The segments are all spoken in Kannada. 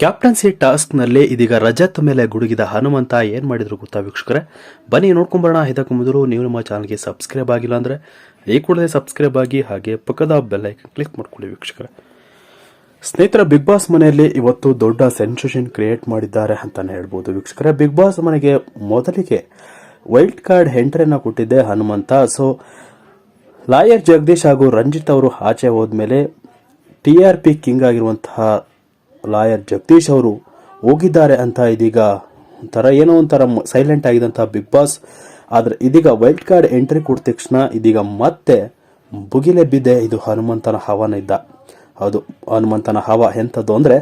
ಕ್ಯಾಪ್ಟನ್ಸಿ ಟಾಸ್ಕ್ನಲ್ಲಿ ಇದೀಗ ರಜತ್ ಮೇಲೆ ಗುಡುಗಿದ ಹನುಮಂತ ಏನ್ ಮಾಡಿದ್ರು ಗೊತ್ತಾ ವೀಕ್ಷಕರೇ? ಬನ್ನಿ ನೋಡ್ಕೊಂಬರೋಣ. ಇದಕ್ಕೂ ಮೊದಲು ನೀವು ನಮ್ಮ ಚಾನಲ್ಗೆ ಸಬ್ಸ್ಕ್ರೈಬ್ ಆಗಿಲ್ಲ ಅಂದ್ರೆ ಈ ಕೂಡಲೇ ಸಬ್ಸ್ಕ್ರೈಬ್ ಆಗಿ ಹಾಗೆ ಪಕ್ಕದ ಬೆಲ್ ಐಕನ್ ಕ್ಲಿಕ್ ಮಾಡ್ಕೊಳ್ಳಿ ವೀಕ್ಷಕರೇ. ಸ್ನೇಹಿತರ, ಬಿಗ್ ಬಾಸ್ ಮನೆಯಲ್ಲಿ ಇವತ್ತು ದೊಡ್ಡ ಸೆನ್ಸೇಷನ್ ಕ್ರಿಯೇಟ್ ಮಾಡಿದ್ದಾರೆ ಅಂತಾನೆ ಹೇಳ್ಬೋದು ವೀಕ್ಷಕರೇ. ಬಿಗ್ ಬಾಸ್ ಮನೆಗೆ ಮೊದಲಿಗೆ ವೈಲ್ಡ್ ಕಾರ್ಡ್ ಎಂಟ್ರಿನ ಕೊಟ್ಟಿದ್ದೆ ಹನುಮಂತ. ಸೊ, ಲಾಯರ್ ಜಗದೀಶ್ ಹಾಗೂ ರಂಜಿತ್ ಅವರು ಆಚೆ ಹೋದ್ಮೇಲೆ ಟಿ ಆರ್ ಪಿ ಕಿಂಗ್ ಆಗಿರುವಂತಹ ಲಾಯರ್ ಜಗದೀಶ್ ಅವರು ಹೋಗಿದ್ದಾರೆ ಅಂತ ಇದೀಗ ಒಂಥರ ಏನೋ ಒಂಥರ ಸೈಲೆಂಟ್ ಆಗಿದಂತಹ ಬಿಗ್ ಬಾಸ್. ಆದ್ರೆ ಇದೀಗ ವೈಲ್ಡ್ ಕಾರ್ಡ್ ಎಂಟ್ರಿ ಕೊಟ್ಟ ತಕ್ಷಣ ಇದೀಗ ಮತ್ತೆ ಬುಗಿಲೆ ಬಿದ್ದೆ ಇದು ಹನುಮಂತನ ಹವನ ಇದ್ದ. ಹೌದು, ಹನುಮಂತನ ಹವ ಎಂಥದ್ದು ಅಂದ್ರೆ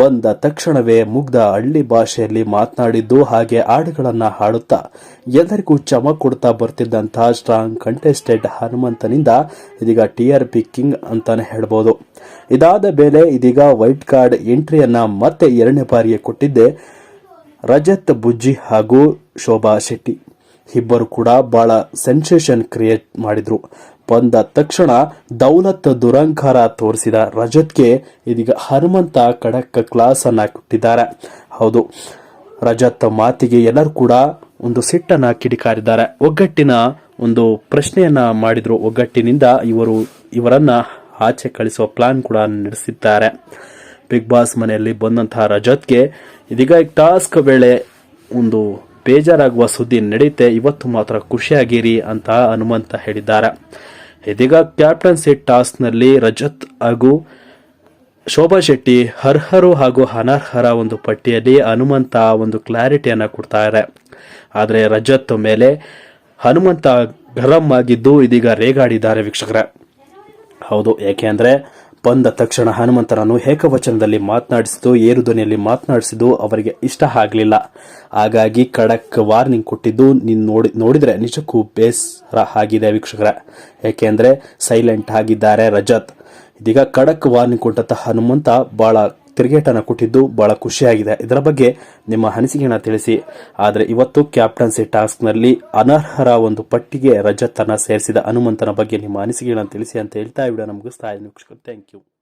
ಬಂದ ತಕ್ಷಣವೇ ಮುಗ್ಧ ಹಳ್ಳಿ ಭಾಷೆಯಲ್ಲಿ ಮಾತನಾಡಿದ್ದು ಹಾಗೆ ಹಾಡುಗಳನ್ನ ಹಾಡುತ್ತಾ ಎಲ್ಲರಿಗೂ ಚಮಕ್ ಕೊಡ್ತಾ ಬರ್ತಿದ್ದಂತಹ ಸ್ಟ್ರಾಂಗ್ ಕಂಟೆಸ್ಟೆಡ್ ಹನುಮಂತನಿಂದ ಇದೀಗ ಟಿ ಆರ್ ಪಿ ಕಿಂಗ್ ಅಂತಾನೆ ಹೇಳ್ಬೋದು. ಇದಾದ ಮೇಲೆ ಇದೀಗ ವೈಟ್ ಕಾರ್ಡ್ ಎಂಟ್ರಿಯನ್ನ ಮತ್ತೆ ಎರಡನೇ ಬಾರಿಗೆ ಕೊಟ್ಟಿದ್ದೆ ರಜತ್ ಬುಜ್ಜಿ ಹಾಗೂ ಶೋಭಾ ಶೆಟ್ಟಿ. ಇಬ್ಬರು ಕೂಡ ಬಹಳ ಸೆನ್ಸೇಷನ್ ಕ್ರಿಯೇಟ್ ಮಾಡಿದ್ರು. ಬಂದ ತಕ್ಷಣ ದೌಲತ್ ದುರಂಕಾರ ತೋರಿಸಿದ ರಜತ್ಗೆ ಇದೀಗ ಹನುಮಂತ ಖಡಕ್ ಕ್ಲಾಸ್ ಅನ್ನ ಕೊಟ್ಟಿದ್ದಾರೆ. ಹೌದು, ರಜತ್ ಮಾತಿಗೆ ಎಲ್ಲರೂ ಕೂಡ ಒಂದು ಸಿಟ್ಟನ್ನ ಕಿಡಿಕಾರಿದ್ದಾರೆ. ಒಗ್ಗಟ್ಟಿನ ಒಂದು ಪ್ರಶ್ನೆಯನ್ನ ಮಾಡಿದ್ರು. ಒಗ್ಗಟ್ಟಿನಿಂದ ಇವರು ಇವರನ್ನ ಆಚೆ ಕಳಿಸುವ ಪ್ಲಾನ್ ಕೂಡ ನಡೆಸಿದ್ದಾರೆ. ಬಿಗ್ ಬಾಸ್ ಮನೆಯಲ್ಲಿ ಬಂದಂತಹ ರಜತ್ಗೆ ಇದೀಗ ಟಾಸ್ಕ್ ವೇಳೆ ಒಂದು ಬೇಜಾರಾಗುವ ಸುದ್ದಿ ನಡೆಯುತ್ತೆ. ಇವತ್ತು ಮಾತ್ರ ಖುಷಿಯಾಗಿರಿ ಅಂತ ಹನುಮಂತ ಹೇಳಿದ್ದಾರೆ. ಇದೀಗ ಕ್ಯಾಪ್ಟನ್ಸಿ ಟಾಸ್ಕ್ನಲ್ಲಿ ರಜತ್ ಹಾಗೂ ಶೋಭಾ ಶೆಟ್ಟಿ ಅರ್ಹರು ಹಾಗೂ ಅನರ್ಹರ ಒಂದು ಪಟ್ಟಿಯಲ್ಲಿ ಹನುಮಂತ ಒಂದು ಕ್ಲಾರಿಟಿಯನ್ನು ಕೊಡ್ತಾರೆ. ಆದರೆ ರಜತ್ ಮೇಲೆ ಹನುಮಂತ ಗರಂ ಆಗಿದ್ದು ಇದೀಗ ರೇಗಾಡಿದ್ದಾರೆ ವೀಕ್ಷಕರೇ. ಹೌದು, ಯಾಕೆ ಅಂದ್ರೆ ಬಂದ ತಕ್ಷಣ ಹನುಮಂತನನ್ನು ಏಕವಚನದಲ್ಲಿ ಮಾತನಾಡಿಸಿದ್ದು, ಏರು ಧ್ವನಿಯಲ್ಲಿ ಮಾತನಾಡಿಸಿದ್ದು ಅವರಿಗೆ ಇಷ್ಟ ಆಗಲಿಲ್ಲ. ಹಾಗಾಗಿ ಖಡಕ್ ವಾರ್ನಿಂಗ್ ಕೊಟ್ಟಿದ್ದು ನೀನು ನೋಡಿ, ನೋಡಿದರೆ ನಿಜಕ್ಕೂ ಬೇಸರ ಆಗಿದೆ ವೀಕ್ಷಕರ. ಏಕೆಂದರೆ ಸೈಲೆಂಟ್ ಆಗಿದ್ದಾರೆ ರಜತ್. ಇದೀಗ ಖಡಕ್ ವಾರ್ನಿಂಗ್ ಕೊಟ್ಟಂತಹ ಹನುಮಂತ ಬಹಳ ತಿರುಗೇಟನ್ನು ಕೊಟ್ಟಿದ್ದು ಬಹಳ ಖುಷಿಯಾಗಿದೆ. ಇದರ ಬಗ್ಗೆ ನಿಮ್ಮ ಅನಿಸಿಕೆಯನ್ನು ತಿಳಿಸಿ. ಆದರೆ ಇವತ್ತು ಕ್ಯಾಪ್ಟನ್ಸಿ ಟಾಸ್ಕ್ನಲ್ಲಿ ಅನರ್ಹರ ಒಂದು ಪಟ್ಟಿಗೆ ರಜತ್ ಸೇರಿಸಿದ ಹನುಮಂತನ ಬಗ್ಗೆ ನಿಮ್ಮ ಅನಿಸಿಕೆಗಳನ್ನು ತಿಳಿಸಿ ಅಂತ ಹೇಳ್ತಾ ವಿಡಿಯೋ ಮುಗಿಸ್ತಾ ಇದ್ದೀನಿ. Thank you